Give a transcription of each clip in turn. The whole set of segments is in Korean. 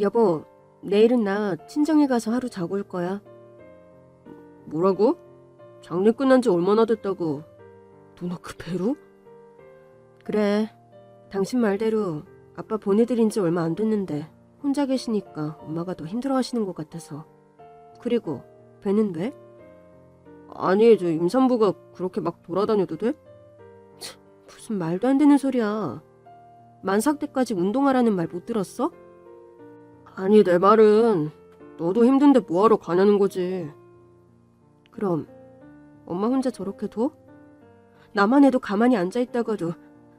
여보, 내일은 나 친정에 가서 하루 자고 올 거야. 뭐라고? 장례 끝난 지 얼마나 됐다고? 누나 그 배로? 그래. 당신 말대로 아빠 보내드린 지 얼마 안 됐는데 혼자 계시니까 엄마가 더 힘들어 하시는 것 같아서. 그리고 배는 왜? 아니, 저 임산부가 그렇게 막 돌아다녀도 돼? 참, 무슨 말도 안 되는 소리야. 만삭 때까지 운동하라는 말 못 들었어? 아니, 내 말은 너도 힘든데 뭐하러 가냐는 거지. 그럼 엄마 혼자 저렇게 둬? 나만 해도 가만히 앉아 있다가도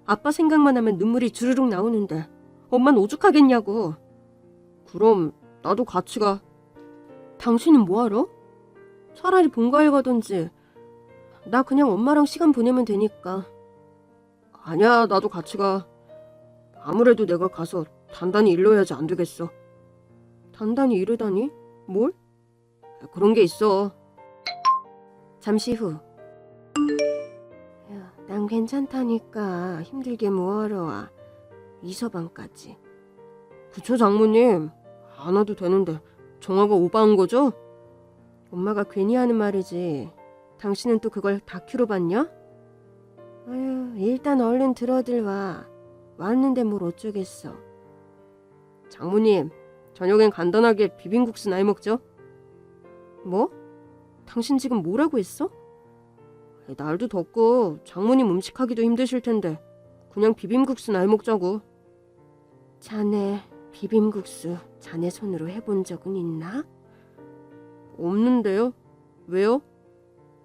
아빠 생각만 하면 눈물이 주르륵 나오는데 엄마는 오죽하겠냐고. 그럼 나도 같이 가. 당신은 뭐하러? 차라리 본가에 가든지. 나 그냥 엄마랑 시간 보내면 되니까. 아니야, 나도 같이 가. 아무래도 내가 가서 단단히 일러야지 안 되겠어. 단단히 이르다니? 뭘? 그런 게 있어. 잠시 후. 야, 난 괜찮다니까 힘들게 뭐하러 와. 이서방까지. 그쵸 장모님. 안 와도 되는데 정화가 오바한 거죠? 엄마가 괜히 하는 말이지. 당신은 또 그걸 다큐로 봤냐? 아유, 일단 얼른 들어들 와. 왔는데 뭘 어쩌겠어. 장모님, 저녁엔 간단하게 비빔국수나 해 먹죠? 뭐? 당신 지금 뭐라고 했어? 날도 덥고 장모님 음식하기도 힘드실 텐데 그냥 비빔국수나 해 먹자고. 자네 비빔국수 자네 손으로 해본 적은 있나? 없는데요? 왜요?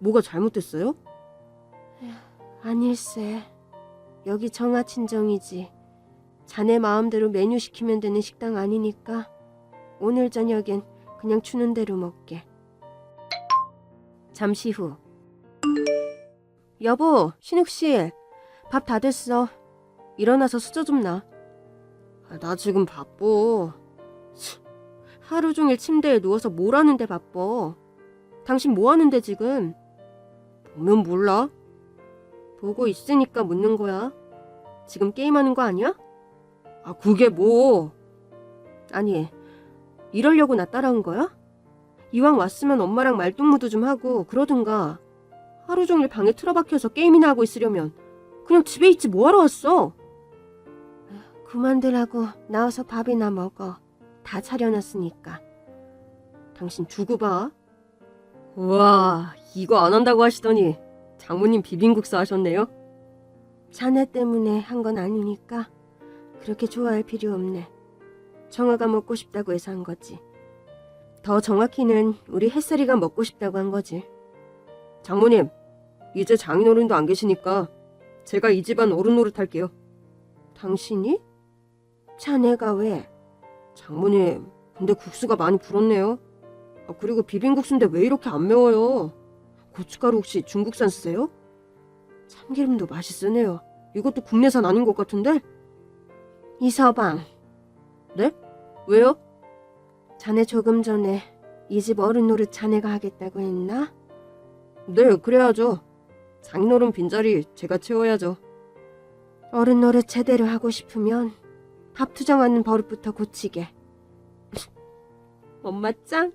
뭐가 잘못됐어요? 아닐세. 여기 정아 친정이지. 자네 마음대로 메뉴 시키면 되는 식당 아니니까 오늘 저녁엔 그냥 추는 대로 먹게. 잠시 후. 여보, 신욱 씨, 밥 다 됐어. 일어나서 수저 좀 놔. 아, 나 지금 바빠. 치, 하루 종일 침대에 누워서 뭘 하는데 바빠. 당신 뭐 하는데 지금? 보면 몰라. 보고 있으니까 묻는 거야. 지금 게임하는 거 아니야? 아, 그게 뭐? 아니, 이러려고 나 따라온 거야? 이왕 왔으면 엄마랑 말동무도 좀 하고 그러든가. 하루 종일 방에 틀어박혀서 게임이나 하고 있으려면 그냥 집에 있지 뭐하러 왔어? 그만들라고 나와서 밥이나 먹어. 다 차려놨으니까. 당신 두고 봐. 우와, 이거 안 한다고 하시더니 장모님 비빔국수 하셨네요? 자네 때문에 한 건 아니니까 그렇게 좋아할 필요 없네. 정아가 먹고 싶다고 해서 한 거지. 더 정확히는 우리 햇살이가 먹고 싶다고 한 거지. 장모님, 이제 장인어른도 안 계시니까 제가 이 집안 어른 노릇할게요. 당신이? 자네가 왜? 장모님, 근데 국수가 많이 불었네요. 아, 그리고 비빔국수인데 왜 이렇게 안 매워요? 고춧가루 혹시 중국산 쓰세요? 참기름도 맛있으네요. 이것도 국내산 아닌 것 같은데? 이서방. 네? 왜요? 자네 조금 전에 이 집 어른 노릇 자네가 하겠다고 했나? 네, 그래야죠. 장인어른 빈자리 제가 채워야죠. 어른 노릇 제대로 하고 싶으면 밥 투정하는 버릇부터 고치게. 엄마 짱?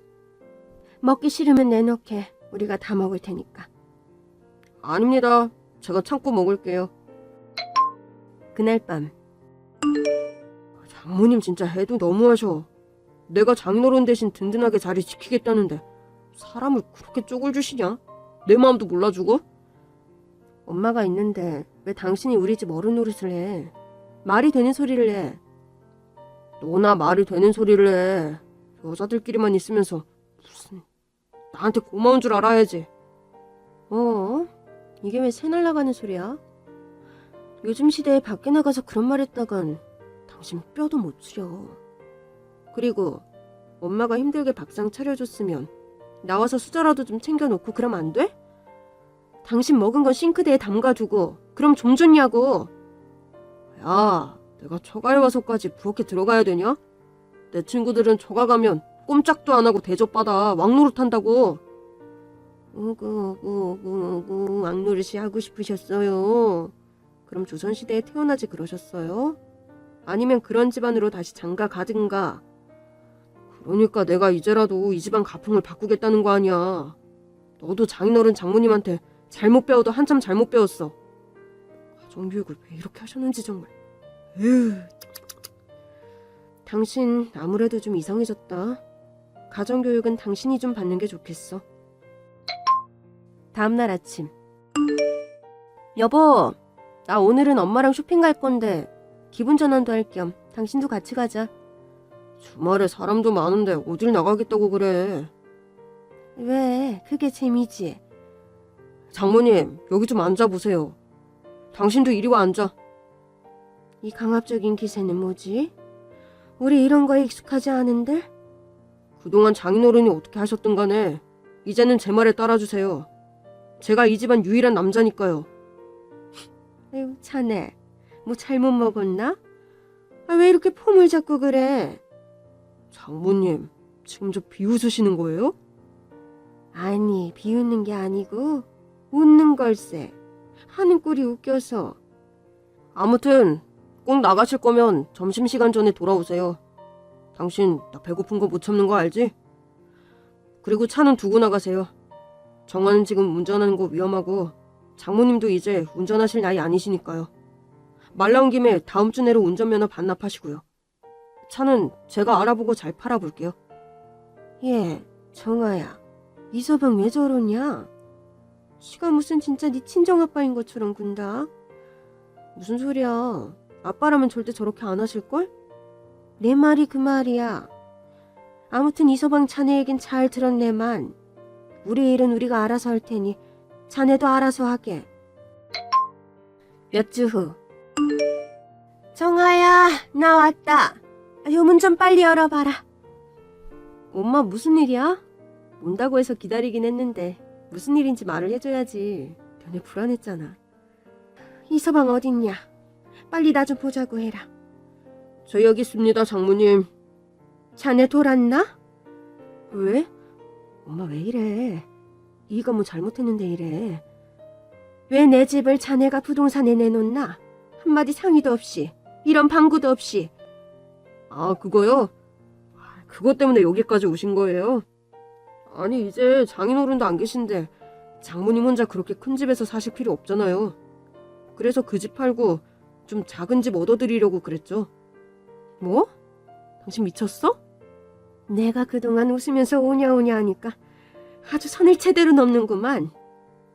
먹기 싫으면 내놓게. 우리가 다 먹을 테니까. 아닙니다. 제가 참고 먹을게요. 그날 밤. 장모님 진짜 해도 너무하셔. 내가 장인어른 대신 든든하게 자리 지키겠다는데 사람을 그렇게 쪽을 주시냐? 내 마음도 몰라주고? 엄마가 있는데 왜 당신이 우리 집 어른 노릇을 해? 말이 되는 소리를 해. 너나 말이 되는 소리를 해. 여자들끼리만 있으면서 무슨 나한테 고마운 줄 알아야지. 어? 이게 왜 새날 나가는 소리야? 요즘 시대에 밖에 나가서 그런 말 했다간 당신 뼈도 못 추려. 그리고 엄마가 힘들게 밥상 차려줬으면 나와서 수저라도 좀 챙겨놓고 그럼 안 돼? 당신 먹은 건 싱크대에 담가두고 그럼 좀 좋냐고. 야, 내가 처가에 와서까지 부엌에 들어가야 되냐? 내 친구들은 처가 가면 꼼짝도 안 하고 대접받아 왕노릇 한다고. 우구 우구 우구 우구 왕노릇이 하고 싶으셨어요. 그럼 조선시대에 태어나지 그러셨어요? 아니면 그런 집안으로 다시 장가 가든가. 그러니까 내가 이제라도 이 집안 가풍을 바꾸겠다는 거 아니야. 너도 장인어른 장모님한테 잘못 배워도 한참 잘못 배웠어. 가정교육을 왜 이렇게 하셨는지 정말. 에휴. 당신 아무래도 좀 이상해졌다. 가정교육은 당신이 좀 받는 게 좋겠어. 다음날 아침. 여보, 나 오늘은 엄마랑 쇼핑 갈 건데 기분 전환도 할 겸 당신도 같이 가자. 주말에 사람도 많은데 어딜 나가겠다고 그래. 왜? 그게 재미지. 장모님, 여기 좀 앉아보세요. 당신도 이리 와 앉아. 이 강압적인 기세는 뭐지? 우리 이런 거에 익숙하지 않은데? 그동안 장인어른이 어떻게 하셨든 간에 이제는 제 말에 따라주세요. 제가 이 집안 유일한 남자니까요. 아유, 자네. 뭐 잘못 먹었나? 아, 왜 이렇게 폼을 잡고 그래? 장모님, 지금 저 비웃으시는 거예요? 아니, 비웃는 게 아니고 웃는 걸세. 하는 꼴이 웃겨서. 아무튼 꼭 나가실 거면 점심시간 전에 돌아오세요. 당신 나 배고픈 거 못 참는 거 알지? 그리고 차는 두고 나가세요. 정화는 지금 운전하는 거 위험하고 장모님도 이제 운전하실 나이 아니시니까요. 말 나온 김에 다음 주 내로 운전면허 반납하시고요. 차는 제가 알아보고 잘 팔아볼게요. 예, 정아야. 이서방 왜 저러냐? 시가 무슨 진짜 네 친정아빠인 것처럼 군다. 무슨 소리야. 아빠라면 절대 저렇게 안 하실걸? 내 말이 그 말이야. 아무튼 이서방 자네에겐 잘 들었네만. 우리 일은 우리가 알아서 할 테니 자네도 알아서 하게. 몇 주 후. 나 왔다. 요문 좀 빨리 열어봐라. 엄마 무슨 일이야? 온다고 해서 기다리긴 했는데 무슨 일인지 말을 해줘야지. 너네 불안했잖아. 이 서방 어딨냐? 빨리 나 좀 보자고 해라. 저 여기 있습니다, 장모님. 자네 돌았나? 왜? 엄마 왜 이래? 이가 뭐 잘못했는데 이래. 왜 내 집을 자네가 부동산에 내놓나? 한마디 상의도 없이, 이런 방구도 없이. 아, 그거요? 아, 그것 때문에 여기까지 오신 거예요? 아니, 이제 장인어른도 안 계신데 장모님 혼자 그렇게 큰 집에서 사실 필요 없잖아요. 그래서 그 집 팔고 좀 작은 집 얻어드리려고 그랬죠. 뭐? 당신 미쳤어? 내가 그동안 웃으면서 오냐오냐 하니까 아주 선을 제대로 넘는구만.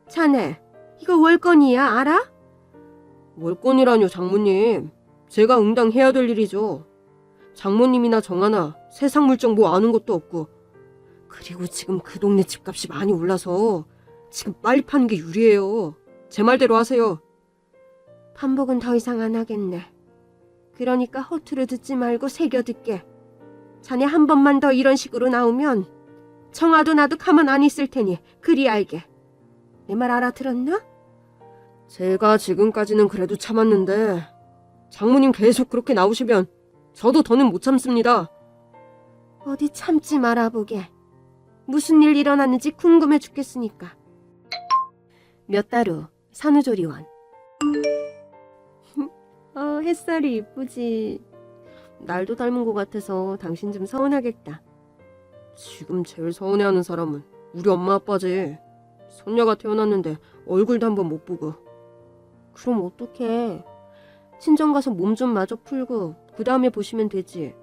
자네, 이거 월권이야, 알아? 월권이라뇨, 장모님. 제가 응당 해야 될 일이죠. 장모님이나 정하나 세상 물정 뭐 아는 것도 없고. 그리고 지금 그 동네 집값이 많이 올라서 지금 빨리 파는 게 유리해요. 제 말대로 하세요. 반복은 더 이상 안 하겠네. 그러니까 허투루 듣지 말고 새겨 듣게. 자네 한 번만 더 이런 식으로 나오면 정아도 나도 가만 안 있을 테니 그리 알게. 내 말 알아들었나? 제가 지금까지는 그래도 참았는데 장모님 계속 그렇게 나오시면 저도 더는 못 참습니다. 어디 참지 말아보게. 무슨 일 일어났는지 궁금해 죽겠으니까. 몇 달 후 산후조리원. 어, 햇살이 이쁘지. 날도 닮은 것 같아서 당신 좀 서운하겠다. 지금 제일 서운해하는 사람은 우리 엄마 아빠지. 손녀가 태어났는데 얼굴도 한번 못 보고. 그럼 어떡해. 친정 가서 몸 좀 마저 풀고 그 다음에 보시면 되지.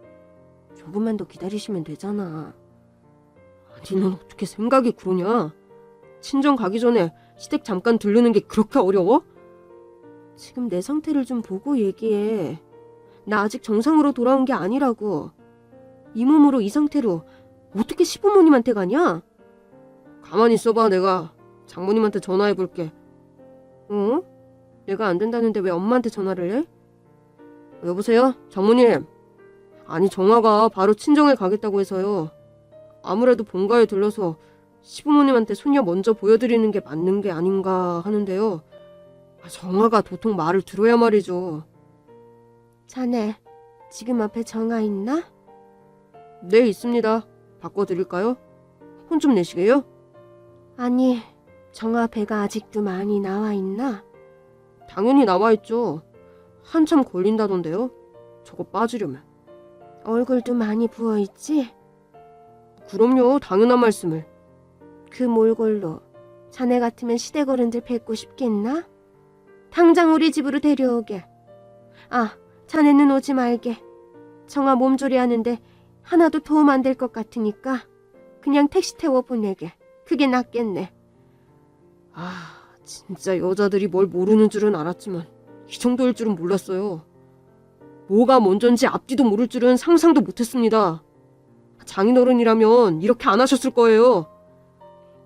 조금만 더 기다리시면 되잖아. 넌 어떻게 생각이 그러냐? 친정 가기 전에 시댁 잠깐 들르는 게 그렇게 어려워? 지금 내 상태를 좀 보고 얘기해. 나 아직 정상으로 돌아온 게 아니라고. 이 몸으로 이 상태로 어떻게 시부모님한테 가냐? 가만히 있어봐, 내가. 장모님한테 전화해 볼게. 어? 내가 안 된다는데 왜 엄마한테 전화를 해? 여보세요? 장모님. 아니, 정화가 바로 친정에 가겠다고 해서요. 아무래도 본가에 들러서 시부모님한테 손녀 먼저 보여드리는 게 맞는 게 아닌가 하는데요. 아, 정아가 도통 말을 들어야 말이죠. 자네, 지금 앞에 정아 있나? 네, 있습니다. 바꿔드릴까요? 혼 좀 내시게요? 아니, 정아 배가 아직도 많이 나와 있나? 당연히 나와 있죠. 한참 걸린다던데요. 저거 빠지려면. 얼굴도 많이 부어 있지? 그럼요, 당연한 말씀을. 그 몰골로 자네 같으면 시댁 어른들 뵙고 싶겠나? 당장 우리 집으로 데려오게. 아, 자네는 오지 말게. 정아 몸조리 하는데 하나도 도움 안 될 것 같으니까 그냥 택시 태워 보내게. 그게 낫겠네. 아, 진짜 여자들이 뭘 모르는 줄은 알았지만 이 정도일 줄은 몰랐어요. 뭐가 먼저인지 앞뒤도 모를 줄은 상상도 못했습니다. 장인어른이라면 이렇게 안 하셨을 거예요.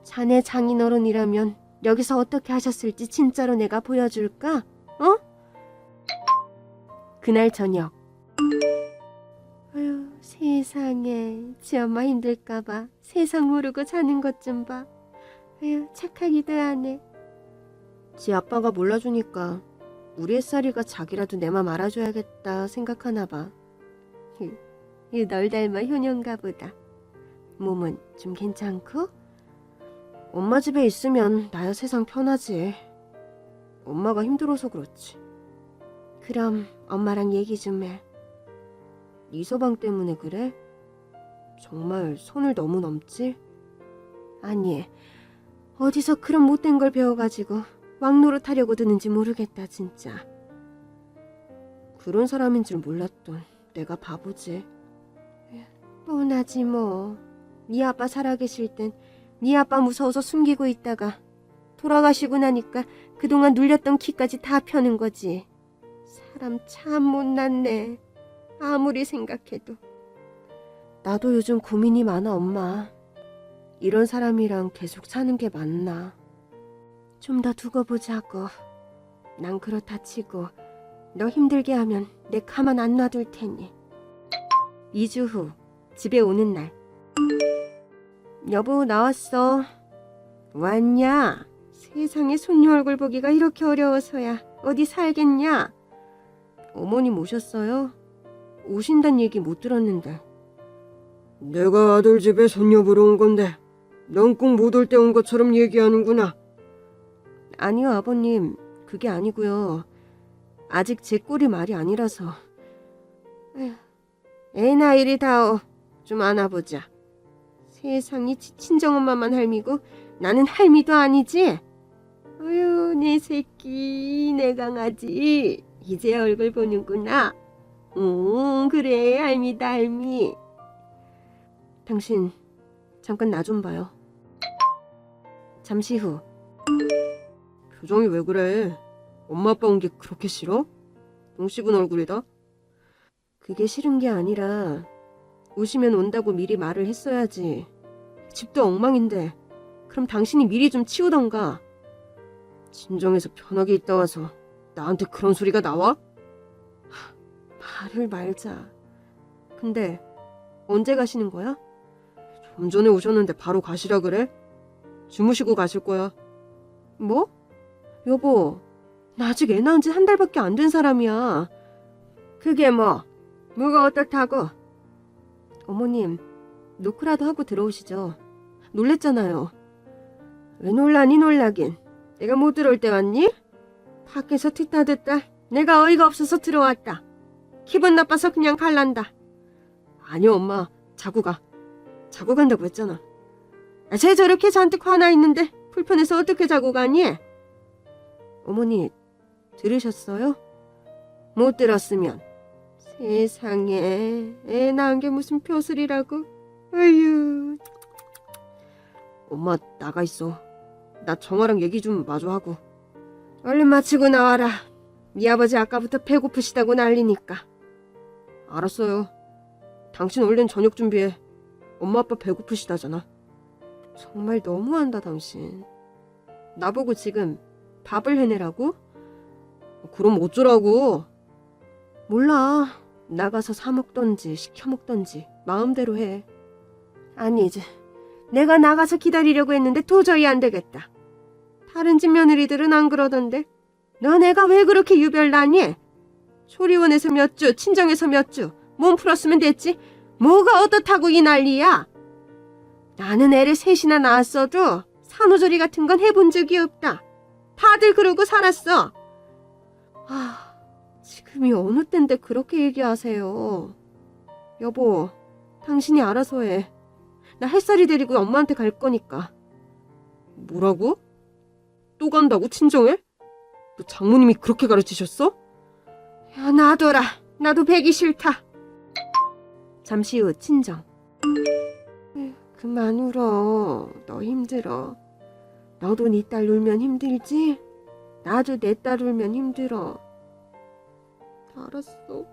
자네 장인어른이라면 여기서 어떻게 하셨을지 진짜로 내가 보여줄까? 어? 그날 저녁. 아유, 세상에. 지 엄마 힘들까봐 세상 모르고 자는 것 좀 봐. 아유, 착하기도 하네. 지 아빠가 몰라주니까 우리 햇살이가 자기라도 내 맘 알아줘야겠다 생각하나 봐. 이 널 닮아 효녀인가 보다. 몸은 좀 괜찮고? 엄마 집에 있으면 나야 세상 편하지. 엄마가 힘들어서 그렇지. 그럼 엄마랑 얘기 좀 해. 이 서방 때문에 그래? 정말 손을 너무 넘지? 아니, 어디서 그런 못된 걸 배워가지고 왕노릇 하려고 드는지 모르겠다, 진짜. 그런 사람인 줄 몰랐던 내가 바보지. 뻔하지 뭐. 네 아빠 살아계실 땐 네 아빠 무서워서 숨기고 있다가 돌아가시고 나니까 그동안 눌렸던 키까지 다 펴는 거지. 사람 참 못났네. 아무리 생각해도. 나도 요즘 고민이 많아, 엄마. 이런 사람이랑 계속 사는 게 맞나? 좀 더 두고 보자고. 난 그렇다 치고 너 힘들게 하면 내 가만 안 놔둘 테니. 2주 후 집에 오는 날. 여보 나왔어. 왔냐? 세상에 손녀 얼굴 보기가 이렇게 어려워서야 어디 살겠냐? 어머님 오셨어요? 오신단 얘기 못 들었는데. 내가 아들 집에 손녀 보러 온 건데, 넌 꼭 못 올 때 온 것처럼 얘기하는구나. 아니요, 아버님. 그게 아니고요. 아직 제 꼴이 말이 아니라서. 애 나 이리 다오. 좀 안아보자. 세상이 치- 친정엄마만 할미고 나는 할미도 아니지? 어휴 내 새끼 내 강아지 이제 얼굴 보는구나. 응 그래 할미다 할미. 당신, 잠깐 나 좀 봐요. 잠시 후. 표정이 왜 그래? 엄마 아빠 온 게 그렇게 싫어? 똥 씹은 얼굴이다? 그게 싫은 게 아니라 오시면 온다고 미리 말을 했어야지. 집도 엉망인데 그럼 당신이 미리 좀 치우던가. 진정해서 편하게 있다 와서 나한테 그런 소리가 나와? 하, 말을 말자. 근데 언제 가시는 거야? 좀 전에 오셨는데 바로 가시라 그래? 주무시고 가실 거야. 뭐? 여보, 나 아직 애 낳은 지 한 달밖에 안 된 사람이야. 그게 뭐 뭐가 어떻다고? 어머님, 노크라도 하고 들어오시죠. 놀랬잖아요. 왜 놀라니 놀라긴. 내가 못 들어올 때 왔니? 밖에서 듣다 듣다 내가 어이가 없어서 들어왔다. 기분 나빠서 그냥 갈란다. 아니요, 엄마. 자고 가. 자고 간다고 했잖아. 아, 쟤 저렇게 잔뜩 화나 있는데 불편해서 어떻게 자고 가니? 어머니, 들으셨어요? 못 들었으면 세상에 애 낳은 게 무슨 벼슬이라고? 어휴 엄마, 나가 있어. 나 정화랑 얘기 좀 마저 하고. 얼른 마치고 나와라. 네 아버지 아까부터 배고프시다고 난리니까. 알았어요. 당신 얼른 저녁 준비해. 엄마 아빠 배고프시다잖아. 정말 너무한다, 당신. 나보고 지금 밥을 해내라고? 그럼 어쩌라고? 몰라. 나가서 사 먹던지 시켜 먹던지 마음대로 해. 아니지. 내가 나가서 기다리려고 했는데 도저히 안 되겠다. 다른 집 며느리들은 안 그러던데. 너 내가 왜 그렇게 유별나니? 조리원에서 몇 주, 친정에서 몇 주, 몸 풀었으면 됐지. 뭐가 어떻다고 이 난리야? 나는 애를 셋이나 낳았어도 산후조리 같은 건 해본 적이 없다. 다들 그러고 살았어. 아, 지금이 어느 때인데 그렇게 얘기하세요. 여보, 당신이 알아서 해. 나 햇살이 데리고 엄마한테 갈 거니까. 뭐라고? 또 간다고 친정에? 너 장모님이 그렇게 가르치셨어? 야, 놔둬라. 나도 배기 싫다. 잠시 후 친정. 그만 울어. 너 힘들어. 너도 네 딸 울면 힘들지? 나도 내 딸 울면 힘들어. 알았어.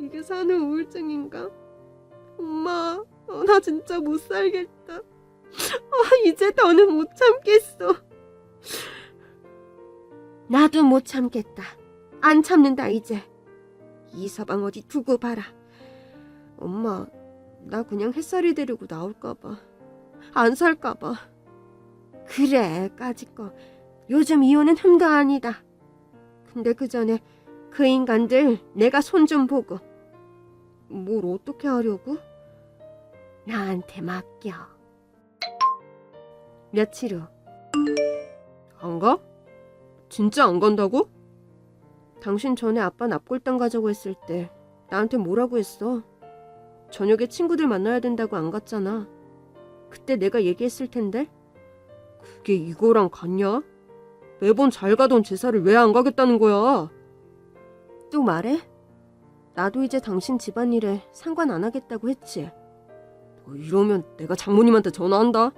이게 사는 우울증인가? 엄마, 어, 나 진짜 못 살겠다. 아, 이제 더는 못 참겠어. 나도 못 참겠다. 안 참는다, 이제. 이 서방 어디 두고 봐라. 엄마, 나 그냥 햇살이 데리고 나올까봐. 안 살까봐. 그래, 까짓거. 요즘 이혼은 흠도 아니다. 근데 그 전에 그 인간들 내가 손 좀 보고. 뭘 어떻게 하려고? 나한테 맡겨. 며칠 후. 안 가? 진짜 안 간다고? 당신 전에 아빠 납골당 가자고 했을 때 나한테 뭐라고 했어? 저녁에 친구들 만나야 된다고 안 갔잖아. 그때 내가 얘기했을 텐데. 그게 이거랑 같냐? 매번 잘 가던 제사를 왜 안 가겠다는 거야? 또 말해? 나도 이제 당신 집안일에 상관 안 하겠다고 했지. 너 이러면 내가 장모님한테 전화한다.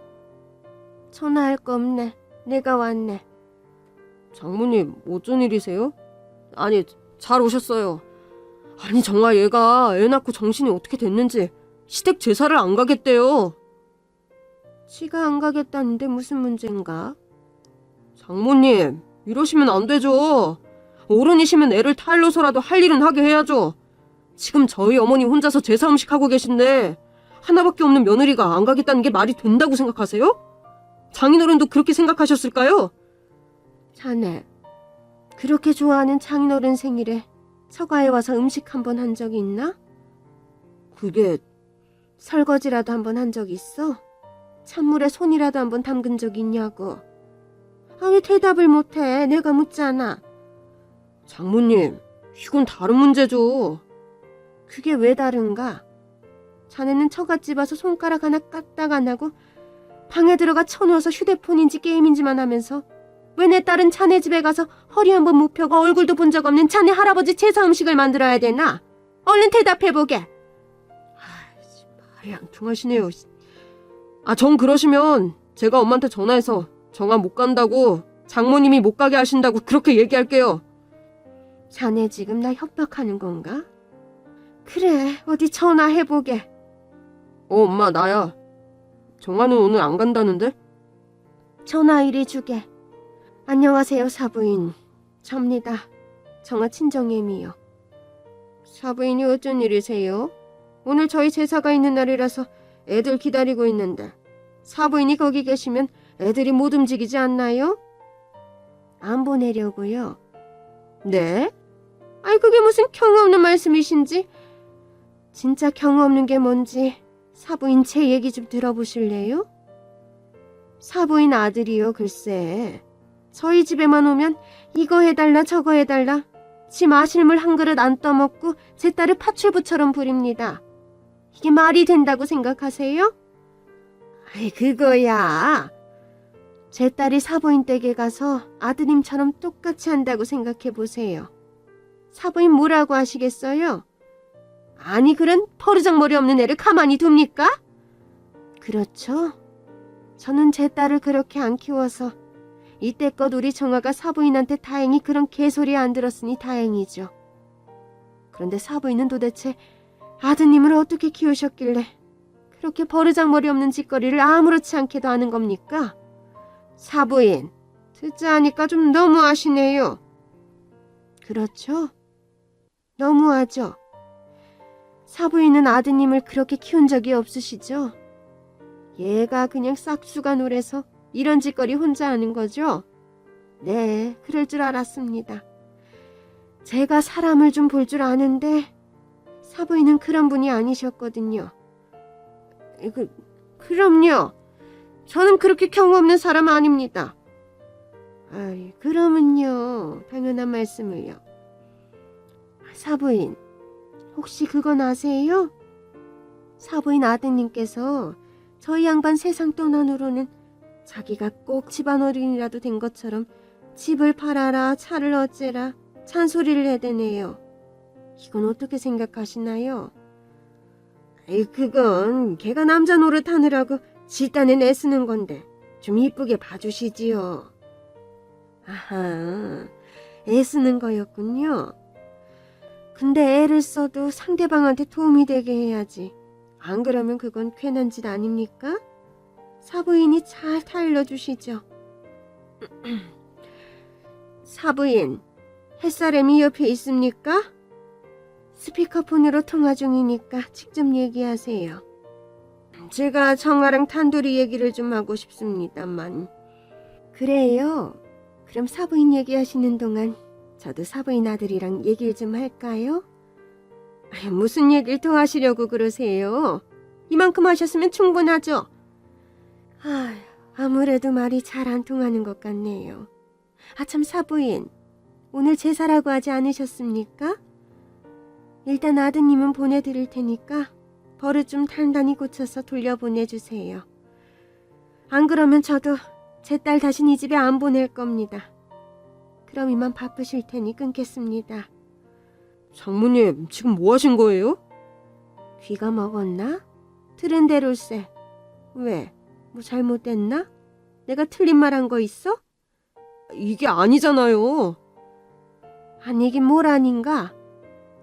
전화할 거 없네. 내가 왔네. 장모님, 어쩐 일이세요? 아니, 잘 오셨어요. 아니, 정말 얘가 애 낳고 정신이 어떻게 됐는지 시댁 제사를 안 가겠대요. 지가 안 가겠다는데 무슨 문제인가? 장모님, 이러시면 안 되죠. 어른이시면 애를 타일러서라도 할 일은 하게 해야죠. 지금 저희 어머니 혼자서 제사 음식 하고 계신데 하나밖에 없는 며느리가 안 가겠다는 게 말이 된다고 생각하세요? 장인어른도 그렇게 생각하셨을까요? 자네, 그렇게 좋아하는 장인어른 생일에 처가에 와서 음식 한 번 한 적이 있나? 그게 설거지라도 한 번 한적 있어? 찬물에 손이라도 한번 담근 적 있냐고. 아, 왜 대답을 못해? 내가 묻잖아. 장모님, 이건 다른 문제죠. 그게 왜 다른가? 자네는 처갓집 와서 손가락 하나 까딱 안 하고 방에 들어가 쳐누워서 휴대폰인지 게임인지만 하면서 왜 내 딸은 자네 집에 가서 허리 한번 못 펴고 얼굴도 본 적 없는 자네 할아버지 제사 음식을 만들어야 되나? 얼른 대답해보게. 말이 안 통하시네요. 아, 정 그러시면 제가 엄마한테 전화해서 정아 못 간다고 장모님이 못 가게 하신다고 그렇게 얘기할게요. 자네 지금 나 협박하는 건가? 그래, 어디 전화해보게. 어, 엄마, 나야. 정아는 오늘 안 간다는데? 전화 이리 주게. 안녕하세요, 사부인. 접니다. 정아 친정애미요. 사부인이 어쩐 일이세요? 오늘 저희 제사가 있는 날이라서 애들 기다리고 있는데 사부인이 거기 계시면 애들이 못 움직이지 않나요? 안 보내려고요. 네? 아이 그게 무슨 경우 없는 말씀이신지 진짜 경우 없는 게 뭔지 사부인 제 얘기 좀 들어보실래요? 사부인 아들이요, 글쎄. 저희 집에만 오면 이거 해달라 저거 해달라. 지 마실 물 한 그릇 안 떠먹고 제 딸을 파출부처럼 부립니다. 이게 말이 된다고 생각하세요? 아이, 그거야. 제 딸이 사부인 댁에 가서 아드님처럼 똑같이 한다고 생각해 보세요. 사부인 뭐라고 하시겠어요? 아니, 그런 버르장머리 없는 애를 가만히 둡니까? 그렇죠. 저는 제 딸을 그렇게 안 키워서 이때껏 우리 정아가 사부인한테 다행히 그런 개소리 안 들었으니 다행이죠. 그런데 사부인은 도대체 아드님을 어떻게 키우셨길래 그렇게 버르장머리 없는 짓거리를 아무렇지 않게도 하는 겁니까? 사부인, 듣자 하니까 좀 너무하시네요. 그렇죠? 너무하죠? 사부인은 아드님을 그렇게 키운 적이 없으시죠? 얘가 그냥 싹수가 노래서 이런 짓거리 혼자 하는 거죠? 네, 그럴 줄 알았습니다. 제가 사람을 좀 볼 줄 아는데 사부인은 그런 분이 아니셨거든요. 그, 그럼요. 저는 그렇게 경우 없는 사람 아닙니다. 아이, 그러면요. 당연한 말씀을요. 사부인, 혹시 그건 아세요? 사부인 아드님께서 저희 양반 세상 떠난 후로는 자기가 꼭 집안 어린이라도 된 것처럼 집을 팔아라 차를 어째라 잔소리를 해대네요. 이건 어떻게 생각하시나요? 아이 그건 걔가 남자 노릇 하느라고 지 딴에 내쓰는 건데 좀 이쁘게 봐주시지요. 아하, 애쓰는 거였군요. 근데 애를 써도 상대방한테 도움이 되게 해야지. 안 그러면 그건 괜한 짓 아닙니까? 사부인이 잘 타일러주시죠. 사부인, 햇사람이 옆에 있습니까? 스피커폰으로 통화 중이니까 직접 얘기하세요. 제가 정아랑 단둘이 얘기를 좀 하고 싶습니다만. 그래요. 그럼 사부인 얘기하시는 동안 저도 사부인 아들이랑 얘기를 좀 할까요? 아이, 무슨 얘기를 더 하시려고 그러세요? 이만큼 하셨으면 충분하죠? 아, 아무래도 말이 잘 안 통하는 것 같네요. 아, 참, 사부인. 오늘 제사라고 하지 않으셨습니까? 일단 아드님은 보내드릴 테니까 버릇 좀 단단히 고쳐서 돌려보내주세요. 안 그러면 저도 제 딸 다신 이 집에 안 보낼 겁니다. 그럼 이만 바쁘실 테니 끊겠습니다. 장모님, 지금 뭐 하신 거예요? 귀가 먹었나? 들은 대로세. 왜? 뭐 잘못됐나? 내가 틀린 말 한 거 있어? 이게 아니잖아요. 아니긴 뭘 아닌가?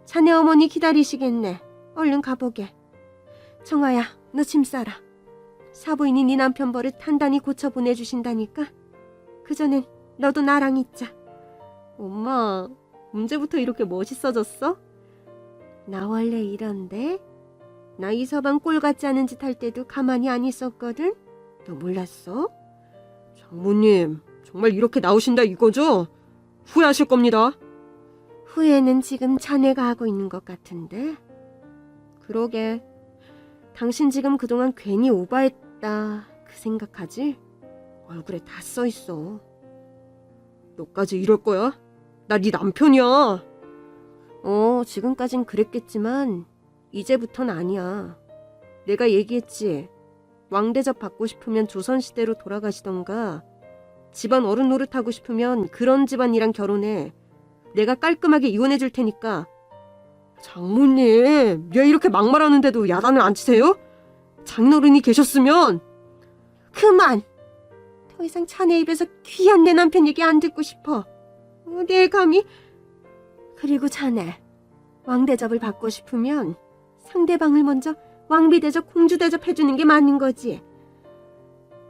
자네 어머니 기다리시겠네. 얼른 가보게. 정아야, 너 짐 싸라. 사부인이 네 남편 버릇 단단히 고쳐 보내주신다니까. 그전엔 너도 나랑 있자. 엄마, 언제부터 이렇게 멋있어졌어? 나 원래 이런데? 나 이 서방 꼴 같지 않은 짓 할 때도 가만히 안 있었거든? 너 몰랐어? 장모님, 정말 이렇게 나오신다 이거죠? 후회하실 겁니다. 후회는 지금 자네가 하고 있는 것 같은데? 그러게. 당신 지금 그동안 괜히 오바했다. 그 생각하지? 얼굴에 다 써 있어. 너까지 이럴 거야? 나 네 남편이야. 어, 지금까진 그랬겠지만 이제부턴 아니야. 내가 얘기했지. 왕대접 받고 싶으면 조선시대로 돌아가시던가 집안 어른 노릇하고 싶으면 그런 집안이랑 결혼해. 내가 깔끔하게 이혼해 줄 테니까. 장모님, 왜 이렇게 막말하는데도 야단을 안 치세요? 장인어른이 계셨으면 그만! 더 이상 자네 입에서 귀한 내 남편 얘기 안 듣고 싶어. 어, 내일 감히? 그리고 자네, 왕대접을 받고 싶으면 상대방을 먼저 왕비 대접, 공주 대접 해주는 게 맞는 거지.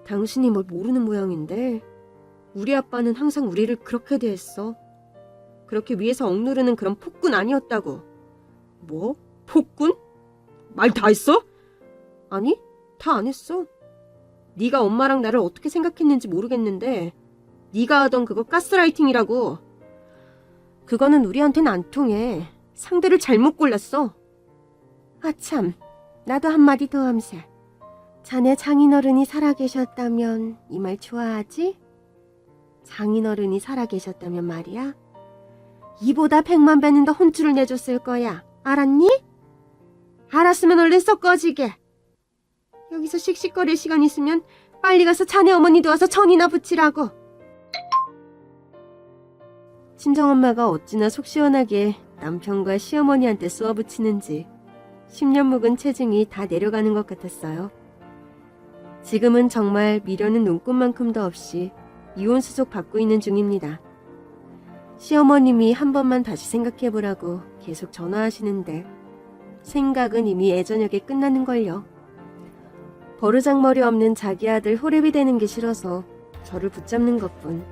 당신이 뭘 모르는 모양인데 우리 아빠는 항상 우리를 그렇게 대했어. 그렇게 위에서 억누르는 그런 폭군 아니었다고. 뭐? 폭군? 말 다 했어? 아니, 다 안 했어. 네가 엄마랑 나를 어떻게 생각했는지 모르겠는데 네가 하던 그거 가스라이팅이라고. 그거는 우리한텐 안 통해. 상대를 잘못 골랐어. 아 참, 나도 한마디 더 함세. 자네 장인어른이 살아계셨다면 이 말 좋아하지? 장인어른이 살아계셨다면 말이야. 이보다 백만 배는 더 혼쭐을 내줬을 거야. 알았니? 알았으면 얼른 썩 꺼지게. 여기서 씩씩거릴 시간 있으면 빨리 가서 자네 어머니 도와서 전이나 붙이라고. 친정엄마가 어찌나 속 시원하게 남편과 시어머니한테 쏘아붙이는지 10년 묵은 체중이 다 내려가는 것 같았어요. 지금은 정말 미련은 눈꽃만큼도 없이 이혼 수속 받고 있는 중입니다. 시어머님이 한 번만 다시 생각해보라고 계속 전화하시는데 생각은 이미 예저녁에 끝나는걸요. 버르장머리 없는 자기 아들 호랩이 되는 게 싫어서 저를 붙잡는 것뿐.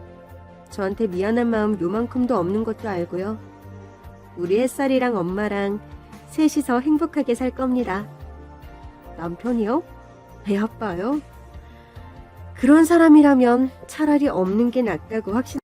저한테 미안한 마음 요만큼도 없는 것도 알고요. 우리 햇살이랑 엄마랑 셋이서 행복하게 살 겁니다. 남편이요? 배 아파요? 그런 사람이라면 차라리 없는 게 낫다고 확신